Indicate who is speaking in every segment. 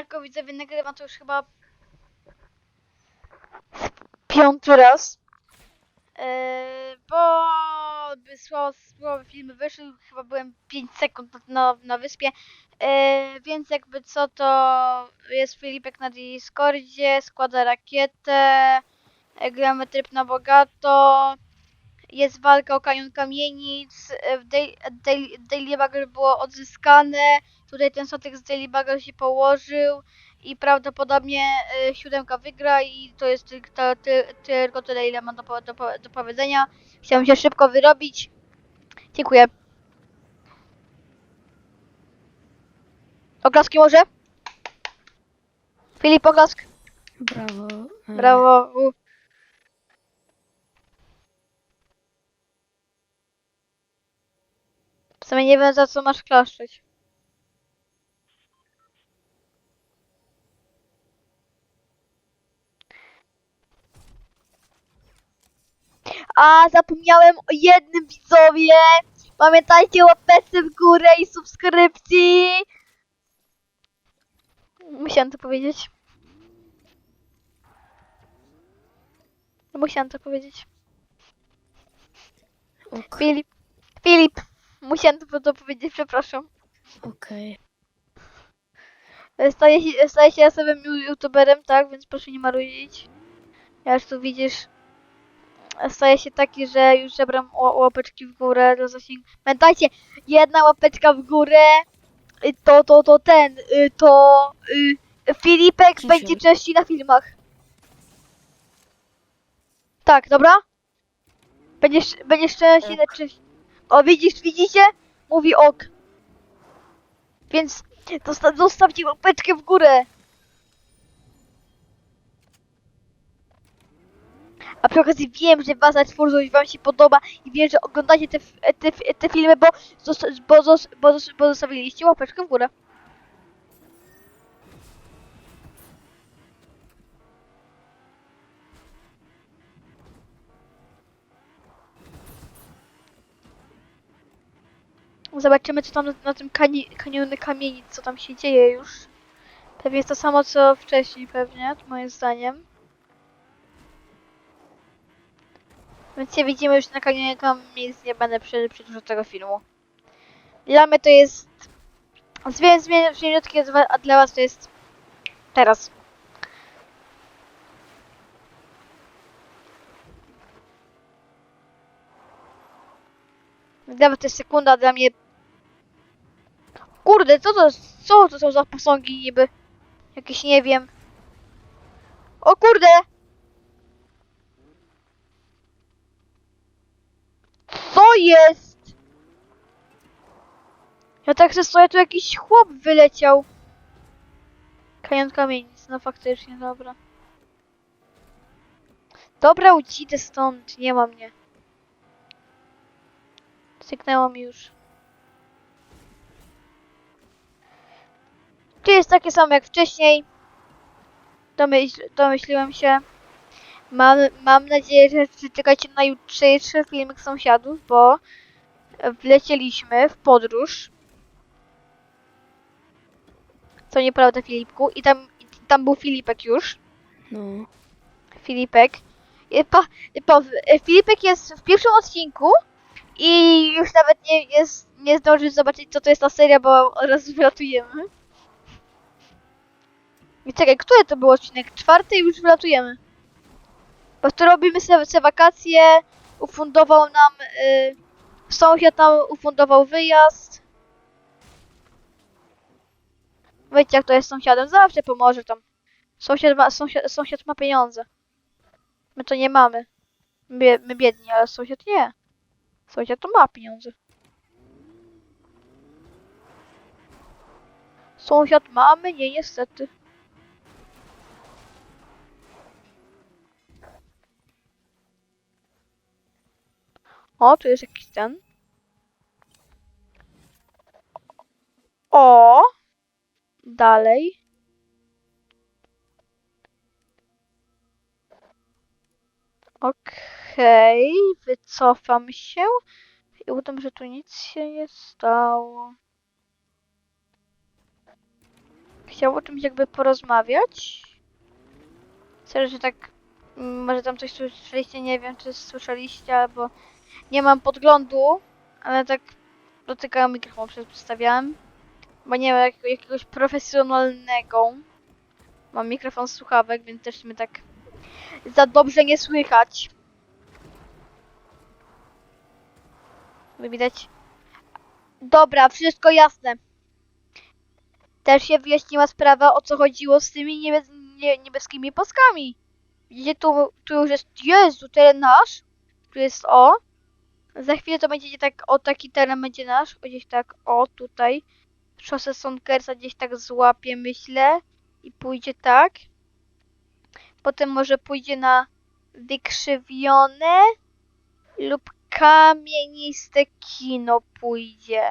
Speaker 1: Jako widzowie nagrywam to już chyba piąty raz. Eee, bo by słabe, słabe filmy wyszły, chyba byłem 5 sekund na, na, wyspie, eee, więc jakby co to jest Filipek na Discordzie, składa rakietę, e, gramy tryb na bogato, jest walka o kanion kamienic, e, Daily, Daily, Bugger było odzyskane, tutaj ten sotek z Daily Bugger się położył i prawdopodobnie y, siódemka wygra i to jest tylko, tylko tyle, ile mam do, do, do powiedzenia. Chciałem się szybko wyrobić. Dziękuję. Oklaski może? Filip, oklask.
Speaker 2: Brawo. e,
Speaker 1: Brawo. U. W sumie nie wiem za co masz klaszczeć. A zapomniałem o jednym widzowie. Pamiętajcie o łapeczce w górę i subskrypcji. Musiałem to powiedzieć. Musiałem to powiedzieć.
Speaker 2: Ok,
Speaker 1: Filip. Filip. Musiałem to, to powiedzieć, przepraszam.
Speaker 2: okej.
Speaker 1: Staję się, staję się osobem youtuberem, tak, więc proszę nie marudzić. Ja już tu widzisz. Staję się taki, że już żebram ła- łapeczki w górę do zasięgu. Pamiętajcie, jedna łapeczka w górę, y, to, to, to ten, y, to y, Filipek będzie częściej na filmach. Tak, dobra? Będziesz, będziesz częściej na
Speaker 2: Ok.
Speaker 1: częściej. O, widzisz, widzicie? Mówi ok. Więc zosta zostawcie łapeczkę w górę. A przy okazji wiem, że wasza twórczość wam się podoba i wiem, że oglądacie te, te, te filmy, bo, zosta bo, zos bo, zos bo zostawiliście łapeczkę w górę. Zobaczymy, co tam na, tym kani kanionie kamienic, co tam się dzieje już. Pewnie jest to samo, co wcześniej, pewnie, moim zdaniem. Więc się widzimy już na kanionie kamienic, nie będę przedłużał tego filmu. Dla mnie to jest... Zmień, zmień, zmieniutkie, a dla was to jest... Teraz. Dla was to jest sekunda, dla mnie Kurde, co to, co to są za posągi niby? Jakieś nie wiem. O kurde! Co jest? Ja tak se stoję, tu jakiś chłop wyleciał. Kajon kamienic, no faktycznie, dobra. Dobra, ucidę stąd, nie ma mnie. Syknęło mi już. Tu jest takie samo jak wcześniej. Domyśl, domyśliłem się. Mam, mam nadzieję, że czekacie na jutrzejszy filmik sąsiadów, bo wlecieliśmy w podróż. Co nieprawda, Filipku. I tam, i tam był Filipek już.
Speaker 2: No.
Speaker 1: Filipek. Po, Filipek jest w pierwszym odcinku i już nawet nie, jest, nie zdążysz zobaczyć, co to jest ta seria, bo raz wylatujemy. I czekaj, który to był odcinek? Czwarty i już wylatujemy. Po prostu robimy sobie, wakacje, ufundował nam, y, sąsiad nam ufundował wyjazd. Wiecie jak to jest z sąsiadem, zawsze pomoże tam. Sąsiad ma, sąsiad, sąsiad ma pieniądze. My to nie mamy. My, my biedni, ale sąsiad nie. Sąsiad to ma pieniądze. Sąsiad ma, my nie niestety. O, tu jest jakiś ten. O! Dalej. Okej, wycofam się i udam, że tu nic się nie stało. chciał o czymś jakby porozmawiać. Serio, że tak, mm, może tam coś słyszeliście, nie wiem czy słyszeliście, albo nie mam podglądu, ale tak dotykałem mikrofon, przedstawiałem, bo nie mam jak, jakiegoś profesjonalnego. Mam mikrofon z słuchawek, więc też mnie tak za dobrze nie słychać. Widać. Dobra, wszystko jasne. Też się wyjaśniła sprawa, o co chodziło z tymi nie, niebieskimi paskami. Widzicie, tu, tu już jest, Jezu, teren nasz. Tu jest o. Za chwilę to będzie tak, o taki teren będzie nasz. Gdzieś tak, o, tutaj. Szosę Sonkersa gdzieś tak złapie, myślę. I pójdzie tak. Potem może pójdzie na wykrzywione lub kamieniste kino pójdzie.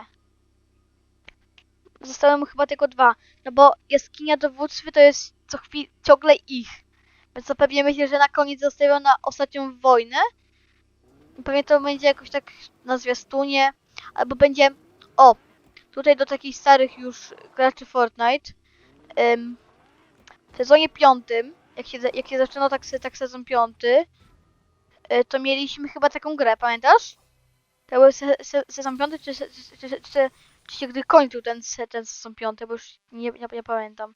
Speaker 1: Zostały mu chyba tylko dwa. No bo jaskinia dowództwy to jest co chwilę ciągle ich. Więc to pewnie myślę, że na koniec zostawią na ostatnią wojnę. Pewnie to będzie jakoś tak na zwiastunie. Albo będzie. O! Tutaj do takich starych już graczy Fortnite. Ym, w sezonie piątym, jak się, jak się zaczynał tak, tak sezon piąty, y, to mieliśmy chyba taką grę, pamiętasz? To był se, se, sezon piąty, czy, se- czy, czy, czy, czy się gdy kończył ten, ten sezon piąty, bo już nie, nie, nie pamiętam.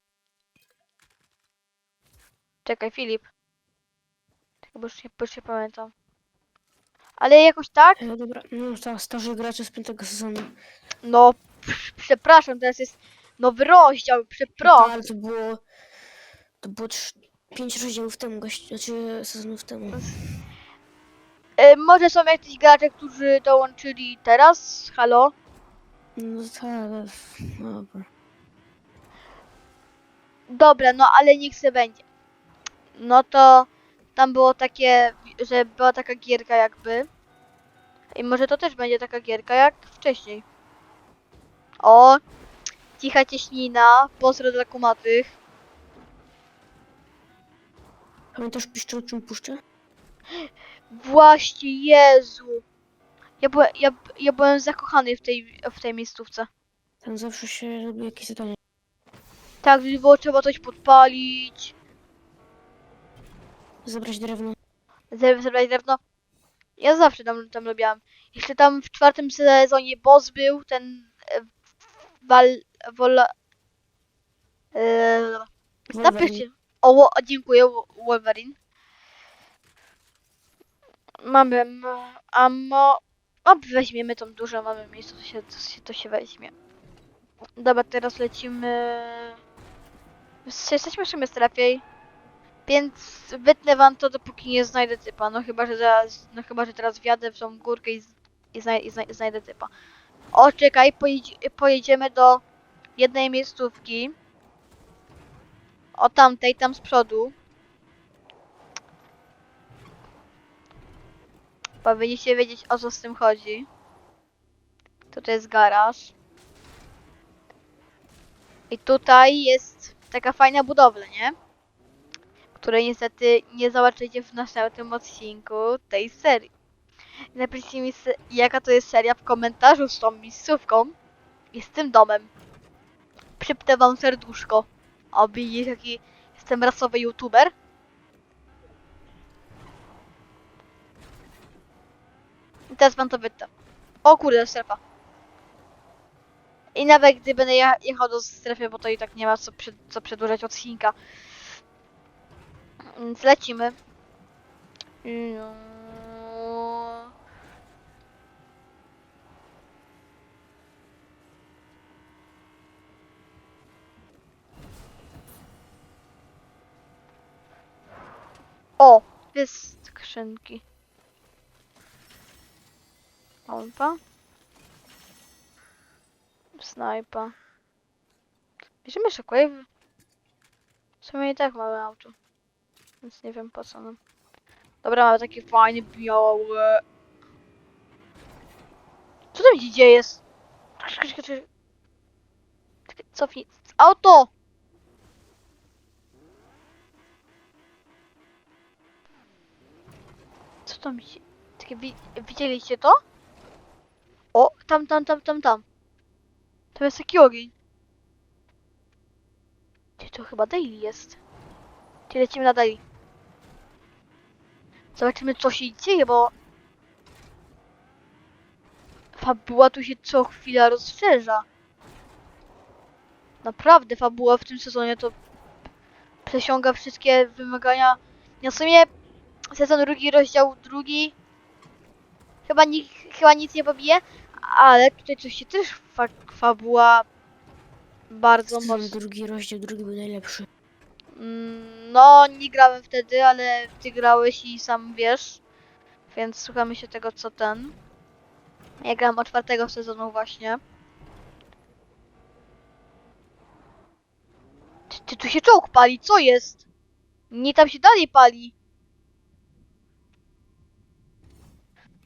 Speaker 1: Czekaj, Filip. Bo już bo już nie pamiętam. Ale jakoś tak,
Speaker 2: E, dobra, no tak, starzy gracze z piątego sezonu.
Speaker 1: no, przepraszam, teraz jest nowy rozdział, przepraszam.
Speaker 2: Ale to było... To było pięć rozdziałów temu, gość, znaczy sezonów temu.
Speaker 1: Y, może są jacyś gracze, którzy dołączyli teraz, halo?
Speaker 2: No tak, no dobra.
Speaker 1: Dobra, no ale niech se będzie. No to tam było takie, że była taka gierka jakby. I może to też będzie taka gierka jak wcześniej. O! Cicha cieśnina, pozdro dla kumatych.
Speaker 2: Pamiętasz piszczelczą puszczę?
Speaker 1: Właśnie, Jezu! Ja, byłem, ja, ja byłem zakochany w tej, w tej miejscówce.
Speaker 2: Tam zawsze się robi jakieś zadanie.
Speaker 1: Tak, gdy było trzeba coś podpalić,
Speaker 2: Zabrać drewno.
Speaker 1: ze- zebrać drewno. Ja zawsze tam, tam lubiłam. Jeszcze tam w czwartym sezonie boss był, ten e, wal... wola... E, napiszcie. O, o, dziękuję, Wo- Wolverine. Mamy m, ammo. O, weźmiemy tą dużą, mamy miejsce, to się, to się, to się weźmie. Dobra, teraz lecimy... Jesteśmy w sumie strefie. Więc wytnę wam to, dopóki nie znajdę typa. No chyba, że zaraz, no chyba, że teraz wjadę w tą górkę i, i, i, i znajdę typa. O, czekaj, pojedziemy do jednej miejscówki. O tamtej, tam z przodu. Powinniście wiedzieć o co z tym chodzi. Tutaj jest garaż. I tutaj jest taka fajna budowla, nie? Której niestety nie zobaczycie w następnym odcinku tej serii. Napiszcie mi, jaka to jest seria w komentarzu z tą miejscówką i z tym domem. Przypnę wam serduszko. O, widzisz jaki jestem rasowy youtuber? I teraz wam to wytnę. O kurde, strefa. I nawet gdy będę je- jechał do strefy, bo to i tak nie ma co, przed, co przedłużać odcinka. Więc lecimy. No. O! Jest skrzynki. Pompa. Snajpa. Bierzemy shockwave. W sumie i tak mamy auto. Więc nie wiem po co nam. Dobra, mamy takie fajne białe. Co tam się dzieje? Czekaj, Cofnij. Auto! Co tam się... Takie, wi widzieliście to? O, tam, tam, tam, tam, tam. To jest taki ogień. To chyba daily jest. Czyli lecimy na daily. Zobaczymy co się dzieje, bo fabuła tu się co chwila rozszerza. Naprawdę fabuła w tym sezonie to przesiąga wszystkie wymagania. Ja w sumie sezon drugi, rozdział drugi chyba, ni chyba nic nie pobije, ale tutaj coś się też fa fabuła bardzo mocno.
Speaker 2: drugi rozdział, drugi był najlepszy.
Speaker 1: Mm, No, nie grałem wtedy, ale ty grałeś i sam wiesz. Więc słuchamy się tego, co ten. Ja grałem od czwartego sezonu właśnie. Ty, ty tu się czołg pali, co jest? Nie tam się dalej pali.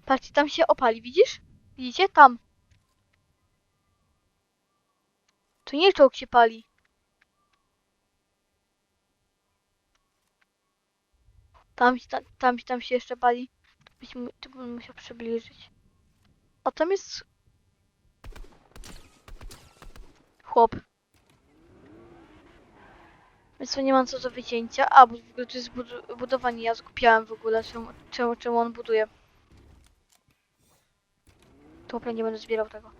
Speaker 1: Patrzcie, tam się opali, widzisz? Widzicie? Tam. Tu nie czołg się pali. Tam, tam, tam, tam się jeszcze pali. Tu byś Tu bym musiał przybliżyć. A tam jest... Chłop. Więc nie mam co do wycięcia. A, bo w ogóle to jest budu budowanie. Ja skupiałem w ogóle, czemu, czemu, on buduje. To nie będę zbierał tego.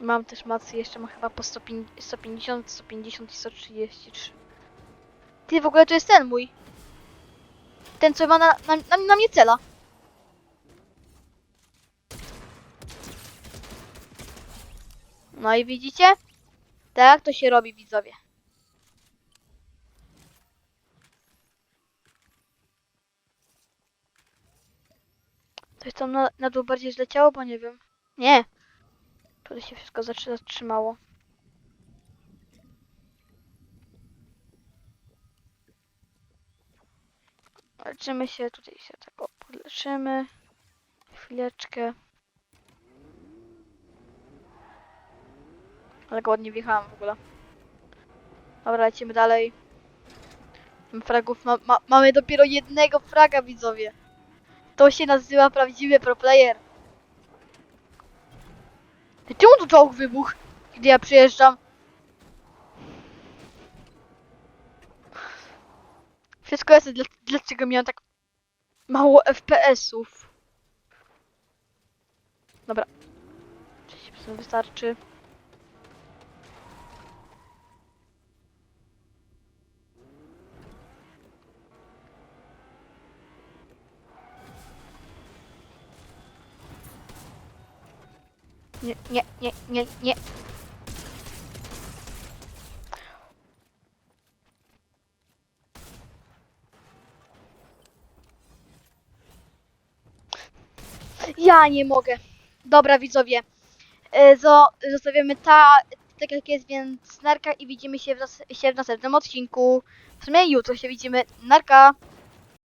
Speaker 1: Mam też macy, jeszcze mam chyba po 150, 150, 150 i 133. Ty, w ogóle to jest ten mój. Ten, co ma na, na, na, na mnie cela. No i widzicie? Tak to się robi, widzowie. Coś tam na, na dół bardziej zleciało, bo nie wiem. Nie. Tutaj się wszystko zatrzy- zatrzymało. Leczymy się, tutaj się tak podleczymy. Chwileczkę. Ale go ładnie wjechałam w ogóle. Dobra, lecimy dalej. Fragów ma, ma, mamy dopiero jednego fraga, widzowie. To się nazywa prawdziwy pro player. Czemu tu czołg wybuchł, gdy ja przyjeżdżam? Wszystko jest, dla, dlaczego miałem tak mało FPS-ów. Dobra. 30% wystarczy. Nie, nie, nie, nie, nie. Ja nie mogę. Dobra, widzowie. E, Zo, zostawiamy ta, tak jak jest, więc narka i widzimy się w, się w następnym odcinku. W sumie jutro się widzimy. Narka.